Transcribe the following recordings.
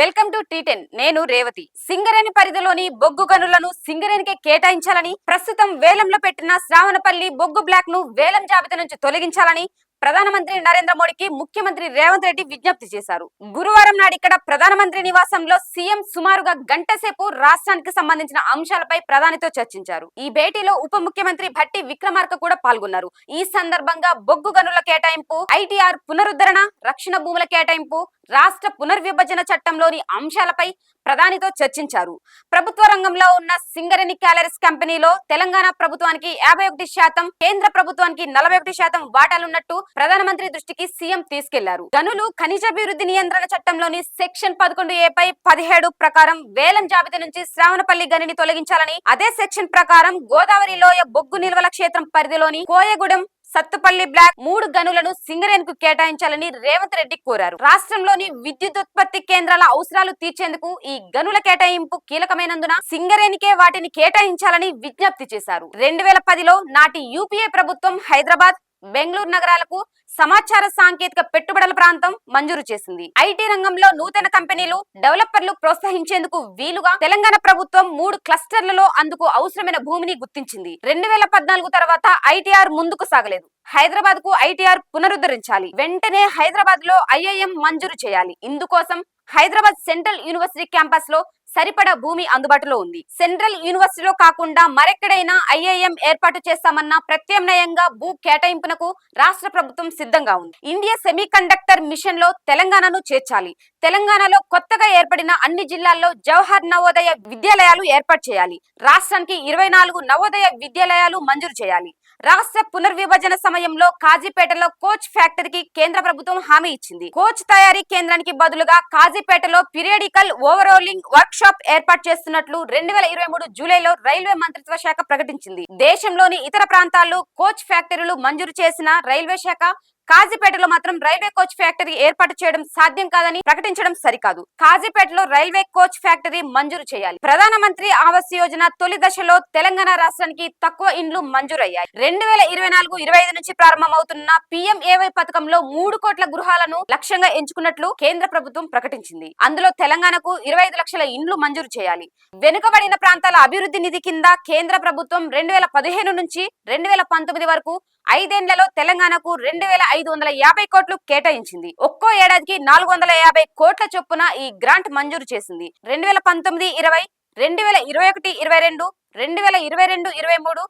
Welcome to tea ten. నేను రేవతి. సింగరేణి పరిధిలోని బొగ్గు గనులను సింగరేణికి కేటాయించాలని ప్రస్తుతం వేలంలో పెట్టిన శ్రావణపల్లి బొగ్గు బ్లాక్ను వేలం జాబితా నుంచి తొలగించాలని ప్రధానమంత్రి నరేంద్ర మోడీకి ముఖ్యమంత్రి రేవంత్ రెడ్డి విజ్ఞప్తి చేశారు. గురువారం నాడు ఇక్కడ ప్రధానమంత్రి నివాసంలో సీఎం సుమారుగా గంట సేపు రాష్ట్రానికి సంబంధించిన అంశాలపై ప్రధానితో చర్చించారు. ఈ భేటీలో ఉప ముఖ్యమంత్రి భట్టి విక్రమార్క కూడా పాల్గొన్నారు. ఈ సందర్భంగా బొగ్గు గనుల కేటాయింపు ఐటీఆర్ పునరుద్ధరణ రక్షణ భూముల కేటాయింపు రాష్ట్ర పునర్విభజన చట్టంలోని అంశాలపై ప్రధానితో చర్చించారు. ప్రభుత్వ రంగంలో ఉన్న సింగరేణి క్యాలరీస్ కంపెనీలో తెలంగాణ ప్రభుత్వానికి యాభై ఒకటి శాతం కేంద్ర ప్రభుత్వానికి నలభై ఒకటి శాతం వాటాలున్నట్టు ప్రధానమంత్రి దృష్టికి సీఎం తీసుకెళ్ళారు. గనులు ఖనిజాభివృద్ధి నియంత్రణ చట్టంలోని సెక్షన్ పదకొండు ఏపై పదిహేడు ప్రకారం వేలం జాబితా నుంచి శ్రావణపల్లి గనిని తొలగించాలని అదే సెక్షన్ ప్రకారం గోదావరి లోయ బొగ్గు నిల్వల క్షేత్రం పరిధిలోని కోయగూడెం సత్తుపల్లి బ్లాక్ మూడు గనులను సింగరేణికు కేటాయించాలని రేవంత్ రెడ్డి కోరారు. రాష్ట్రంలోని విద్యుత్ ఉత్పత్తి కేంద్రాల అవసరాలు తీర్చేందుకు ఈ గనుల కేటాయింపు కీలకమైనందున సింగరేణికే వాటిని కేటాయించాలని విజ్ఞప్తి చేశారు. రెండు వేల పదిలో నాటి యూపీఏ ప్రభుత్వం హైదరాబాద్ బెంగళూరు నగరాలకు సమాచార సాంకేతిక పెట్టుబడుల ప్రాంతం మంజూరు చేసింది. ఐటీ రంగంలో నూతన కంపెనీలు డెవలపర్లు ప్రోత్సహించేందుకు వీలుగా తెలంగాణ ప్రభుత్వం మూడు క్లస్టర్లలో అందుకు అవసరమైన భూమిని గుర్తించింది. రెండు వేల పద్నాలుగు తర్వాత ఐటీఆర్ ముందుకు సాగలేదు. హైదరాబాద్కు ఐటీఆర్ పునరుద్ధరించాలి. వెంటనే హైదరాబాద్లో ఐఐఎం మంజూరు చేయాలి. ఇందుకోసం హైదరాబాద్ సెంట్రల్ యూనివర్సిటీ క్యాంపస్లో సరిపడా భూమి అందుబాటులో ఉంది. సెంట్రల్ యూనివర్సిటీలో కాకుండా మరెక్కడైనా ఐఐఎం ఏర్పాటు చేస్తామన్న ప్రత్యామ్నాయంగా భూ కేటాయింపునకు రాష్ట్ర ప్రభుత్వం సిద్ధంగా ఉంది. ఇండియా సెమీ కండక్టర్ మిషన్లో తెలంగాణను చేర్చాలి. తెలంగాణలో కొత్తగా ఏర్పడిన అన్ని జిల్లాల్లో జవహర్ నవోదయ విద్యాలయాలు ఏర్పాటు చేయాలి. రాష్ట్రానికి ఇరవై నాలుగు నవోదయ విద్యాలయాలు మంజూరు చేయాలి. రాష్ట్ర పునర్విభజన సమయంలో కాజీపేటలో కోచ్ ఫ్యాక్టరీకి కేంద్ర ప్రభుత్వం హామీ ఇచ్చింది. కోచ్ తయారీ కేంద్రానికి బదులుగా కాజీపేటలో పీరియడికల్ ఓవరోలింగ్ వర్క్ షాప్ ఏర్పాటు చేస్తున్నట్లు రెండు వేల ఇరవై మూడు జూలైలో రైల్వే మంత్రిత్వ శాఖ ప్రకటించింది. దేశంలోని ఇతర ప్రాంతాల్లో కోచ్ ఫ్యాక్టరీలు మంజూరు చేసిన రైల్వే శాఖ కాజీపేటలో మాత్రం రైల్వే కోచ్ ఫ్యాక్టరీ ఏర్పాటు చేయడం సాధ్యం కాదని ప్రకటించడం సరికాదు. కాజీపేటలో రైల్వే కోచ్ ఫ్యాక్టరీ మంజూరు చేయాలి. ప్రధానమంత్రి ఆవాస్ యోజన తొలి దశలో తెలంగాణ రాష్ట్రానికి తక్కువ ఇండ్లు మంజూరయ్యాయి. రెండు వేల ఇరవై నాలుగు ఇరవై ఐదు నుంచి ప్రారంభమవుతున్న పిఎంఏవై పథకంలో మూడు కోట్ల గృహాలను లక్ష్యంగా ఎంచుకున్నట్లు కేంద్ర ప్రభుత్వం ప్రకటించింది. అందులో తెలంగాణకు ఇరవై ఐదు లక్షల ఇండ్లు మంజూరు చేయాలి. వెనుకబడిన ప్రాంతాల అభివృద్ధి నిధి కింద కేంద్ర ప్రభుత్వం రెండు వేల పదిహేను నుంచి రెండు వేల పంతొమ్మిది వరకు ఐదేండ్లలో తెలంగాణకు రెండు వేల ఐదు వందల యాభై కోట్లు కేటాయించింది. ఒక్కో ఏడాదికి నాలుగు వందల యాభై కోట్ల చొప్పున ఈ గ్రాంట్ మంజూరు చేసింది. రెండు వేల పంతొమ్మిది ఇరవై రెండు వేల ఇరవై ఒకటి ఇరవై రెండు రెండు వేల ఇరవై రెండు ఇరవై మూడు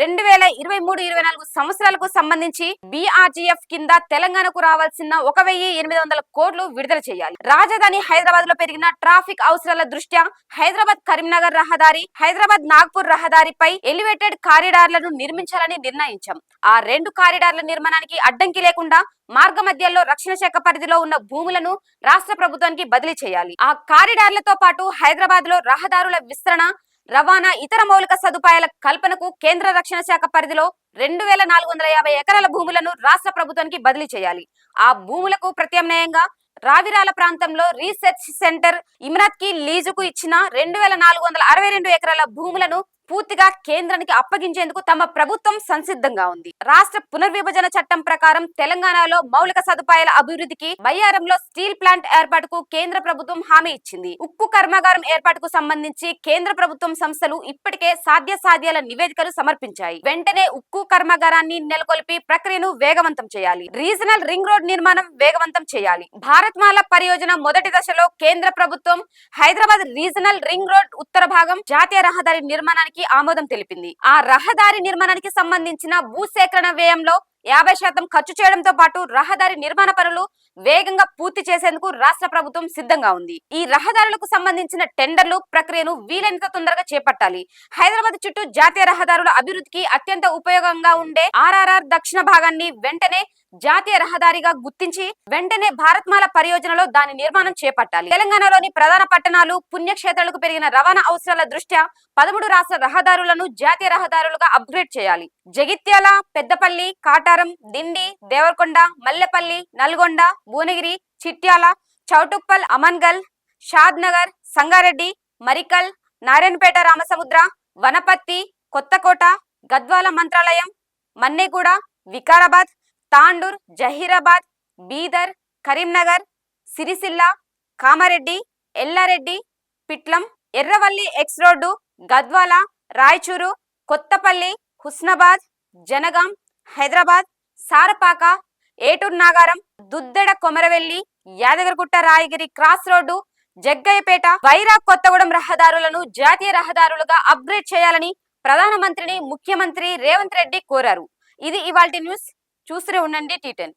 రెండు వేల ఇరవై మూడు ఇరవై నాలుగు సంవత్సరాలకు సంబంధించి బీఆర్జీఎఫ్ కింద తెలంగాణకు రావాల్సిన ఒక వెయ్యి ఎనిమిది వందల కోట్లు విడుదల చేయాలి. రాజధాని హైదరాబాద్లో పెరిగిన ట్రాఫిక్ అవసరాల దృష్ట్యా హైదరాబాద్ కరీంనగర్ రహదారి హైదరాబాద్ నాగ్పూర్ రహదారిపై ఎలివేటెడ్ కారిడార్లను నిర్మించాలని నిర్ణయించాం. ఆ రెండు కారిడార్ల నిర్మాణానికి అడ్డంకి లేకుండా మార్గ మధ్యలో రక్షణ శాఖ పరిధిలో ఉన్న భూములను రాష్ట్ర ప్రభుత్వానికి బదిలీ చేయాలి. ఆ కారిడార్లతో పాటు హైదరాబాద్లో రహదారుల విస్తరణ రవాణా ఇతర మౌలిక సదుపాయాల కల్పనకు కేంద్ర రక్షణ శాఖ పరిధిలో రెండు వేల నాలుగు వందల యాభై ఎకరాల భూములను రాష్ట్ర ప్రభుత్వానికి బదిలీ చేయాలి. ఆ భూములకు ప్రత్యామ్నాయంగా రావిరాల ప్రాంతంలో రీసెర్చ్ సెంటర్ ఇమ్రాత్కి లీజుకు ఇచ్చిన రెండు వేల నాలుగు వందల అరవై రెండు ఎకరాల భూములను పూర్తిగా కేంద్రానికి అప్పగించేందుకు తమ ప్రభుత్వం సంసిద్ధంగా ఉంది. రాష్ట్ర పునర్విభజన చట్టం ప్రకారం తెలంగాణలో మౌలిక సదుపాయాల అభివృద్ధికి బయ్యారంలో స్టీల్ ప్లాంట్ ఏర్పాటుకు కేంద్ర ప్రభుత్వం హామీ ఇచ్చింది. ఉక్కు కర్మాగారం ఏర్పాటుకు సంబంధించి కేంద్ర ప్రభుత్వం సంస్థలు ఇప్పటికే సాధ్య సాధ్యాల నివేదికలు సమర్పించాయి. వెంటనే ఉక్కు కర్మాగారాన్ని నెలకొల్పి ప్రక్రియను వేగవంతం చేయాలి. రీజనల్ రింగ్ రోడ్ నిర్మాణం వేగవంతం చేయాలి. భారత్మాల పరియోజన మొదటి దశలో కేంద్ర ప్రభుత్వం హైదరాబాద్ రీజనల్ రింగ్ రోడ్ ఉత్తర భాగం జాతీయ రహదారి నిర్మాణానికి ఆమోదం తెలిపింది. ఆ రహదారి నిర్మాణానికి సంబంధించిన భూసేకరణ వ్యయంలో యాభై శాతం ఖర్చు చేయడంతో పాటు రహదారి నిర్మాణ పనులు వేగంగా పూర్తి చేసేందుకు రాష్ట్ర ప్రభుత్వం సిద్ధంగా ఉంది. ఈ రహదారులకు సంబంధించిన టెండర్లు ప్రక్రియను వీలైనంత తొందరగా చేపట్టాలి. హైదరాబాద్ చుట్టూ జాతీయ రహదారుల అభివృద్ధికి అత్యంత ఉపయోగంగా ఉండే ఆర్ఆర్ఆర్ దక్షిణ భాగాన్ని వెంటనే జాతీయ రహదారిగా గుర్తించి వెంటనే భారత్మాల పరియోజనలో దాని నిర్మాణం చేపట్టాలి. తెలంగాణలోని ప్రధాన పట్టణాలు పుణ్యక్షేత్రాలకు పెరిగిన రవాణా అవసరాల దృష్ట్యా పదమూడు రాష్ట్ర రహదారులను జాతీయ రహదారులుగా అప్గ్రేడ్ చేయాలి. Jagtial Peddapalli Kataram Dindi Devarakonda Mallepalli Nalgonda Bhuvanagiri Chityal Choutuppal Amangal Shadnagar Sangareddy Marikal Narayanpet Ramasamudra Wanaparthi Kothakota Gadwal Mantralayam Mannaguda Vikarabad Tandur Zaheerabad Bidar Karimnagar Sircilla Kamareddy Yellareddy Pitlam Erravalli X road Gadwal Raichur Kothapalli Husnabad Jangaon Hyderabad Sarapaka Eturu Nagaram Duddeda Komuravelli Yadagirigutta Raigiri cross road Jaggayyapeta Wyra Kothagudem రహదారులను జాతీయ రహదారులుగా upgrade చేయాలని ప్రధానమంత్రిని ముఖ్యమంత్రి రేవంత్ రెడ్డి కోరారు. ఇది ఇవాల్టి news. చూస్తూనే ఉండండి టీ టెన్.